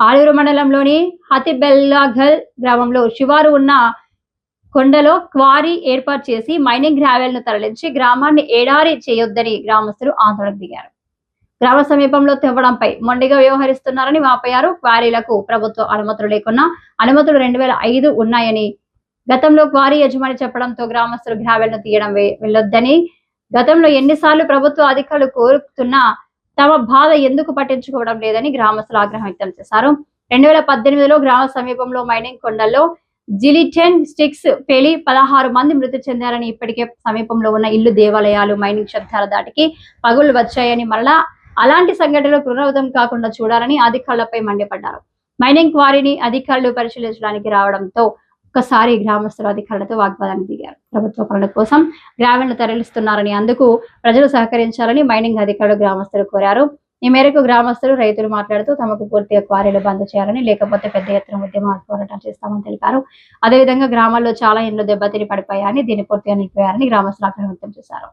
ఆలూరు మండలంలోని హతిబెల్లాఘల్ గ్రామంలో శివారు ఉన్న కొండలో క్వారీ ఏర్పాటు చేసి మైనింగ్ గ్రావెల్ను తరలించి గ్రామాన్ని ఏడారి చేయొద్దని గ్రామస్తులు ఆందోళనకు దిగారు. గ్రామ సమీపంలో తెవ్వడంపై మొండిగా వ్యవహరిస్తున్నారని వాపోయారు. క్వారీలకు ప్రభుత్వ అనుమతులు లేకున్నా అనుమతులు రెండు వేల ఐదు ఉన్నాయని గతంలో క్వారీ యజమాని చెప్పడంతో గ్రామస్తులు గ్రావెల్ను తీయడం వెళ్ళొద్దని గతంలో ఎన్నిసార్లు ప్రభుత్వ అధికారులు కోరుతున్నా తమ బాధ ఎందుకు పట్టించుకోవడం లేదని గ్రామస్తులు ఆగ్రహం వ్యక్తం చేశారు. రెండు వేల పద్దెనిమిదిలో గ్రామ సమీపంలో మైనింగ్ కొండల్లో జిలిటెన్ స్టిక్స్ పేలి పదహారు మంది మృతి చెందారని ఇప్పటికే సమీపంలో ఉన్న ఇల్లు దేవాలయాలు మైనింగ్ శబ్దాల దాటికి పగులు వచ్చాయని మరలా అలాంటి సంఘటనలు పునరావృతం కాకుండా చూడాలని అధికారులపై మండిపడ్డారు. మైనింగ్ క్వారీని అధికారులు పరిశీలించడానికి రావడంతో ఒక్కసారి గ్రామస్తులు అధికారులతో వాగ్వాదానికి దిగారు. ప్రభుత్వ పనుల కోసం గ్రామీణులు తరలిస్తున్నారని అందుకు ప్రజలు సహకరించాలని మైనింగ్ అధికారులు గ్రామస్తులు కోరారు. ఈ మేరకు గ్రామస్తులు రైతులు మాట్లాడుతూ తమకు పూర్తిగా క్వారీలు బంద్ చేయాలని లేకపోతే పెద్ద ఎత్తున ఉద్యమాలు పోరాటం చేస్తామని తెలిపారు. అదేవిధంగా గ్రామాల్లో చాలా ఇండ్లు దెబ్బతిని పడిపోయాయని దీన్ని పూర్తిగా నిలిపోయారని గ్రామస్తులు ఆగ్రహం వ్యక్తం చేశారు.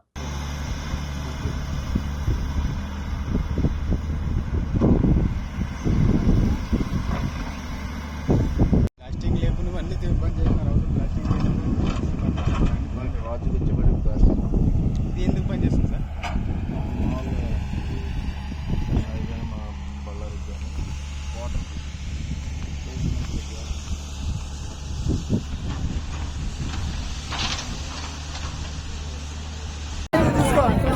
거.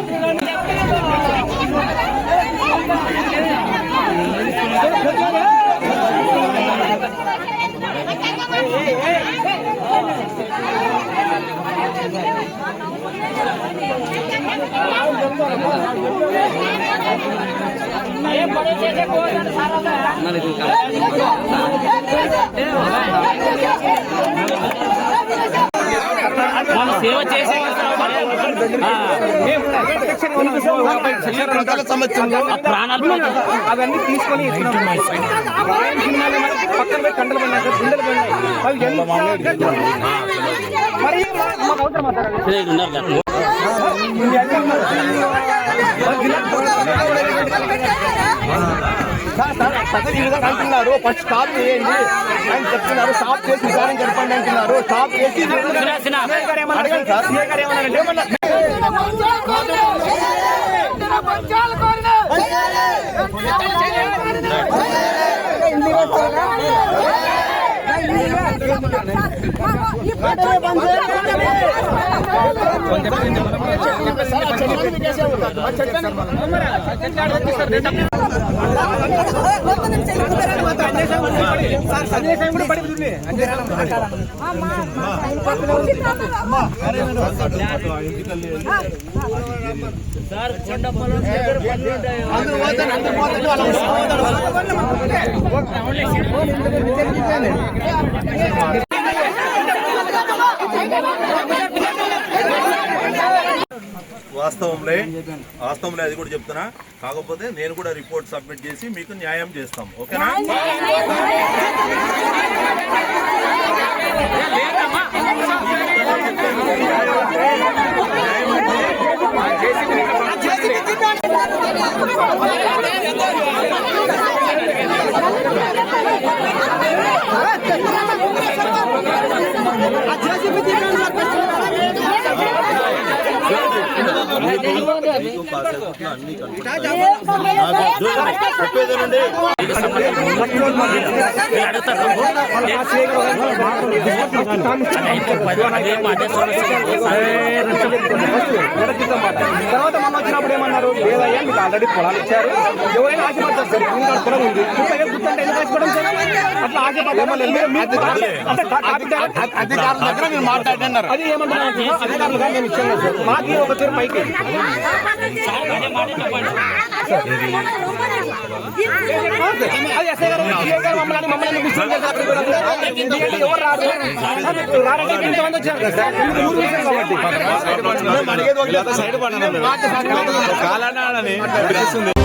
సేవ చేసే ప్రాణాలు అవన్నీ తీసుకొని పక్కన కండలు పడినాయి గుండెలు పడినాయి అవి ఎంత అంటున్నారు ఫస్ట్ స్టాప్ చేయండి అని చెప్తున్నారు స్టాప్ చేసి విచారణ జరపండి అంటున్నారు స్టాప్ చేసి సినా, సార్ సీఏ గారు ఏమన్నారు ఏమన్నా సార్ సందేశం అందరూ పోతాను అందరూ పోతాను వాళ్ళ వాస్తవంలే. వాస్తవంలో అది కూడా చెప్తున్నా. కాకపోతే నేను కూడా రిపోర్ట్ సబ్మిట్ చేసి మీకు న్యాయం చేస్తాం. ఓకేనా? చేసి మీకు కాసేపట్లో అన్ని కనుక్కుంటాను. నాకు చూడండి, చెప్పేదేనండి తర్వాత మొన్న వచ్చినప్పుడు ఏమన్నారు లేదయ్యా మీకు ఆల్రెడీ పొలాలు ఇచ్చారు ఎవరైనా ఆశపడతారు సార్ గుర్తుంటే ఎందుకు ఆశపడడం సార్ అధికారుల దగ్గర మీరు మాట్లాడినారు అది ఏమంటున్నారు ఇచ్చాం కదా సార్ మాకు ఒక తీరు పైకి అది ఎస్ఐ గారు సిఐ గారు మమ్మల్ని మమ్మల్ని మిస్సింగ్ చేశారు అక్కడికి కూడా. ఎందుకంటే ఎవరు రారు రారంటే ఇంతమంది వచ్చారు కదా సార్ ఎందుకు ఊరు విషయం కాబట్టి సైడ్ పడినా కాలన్నా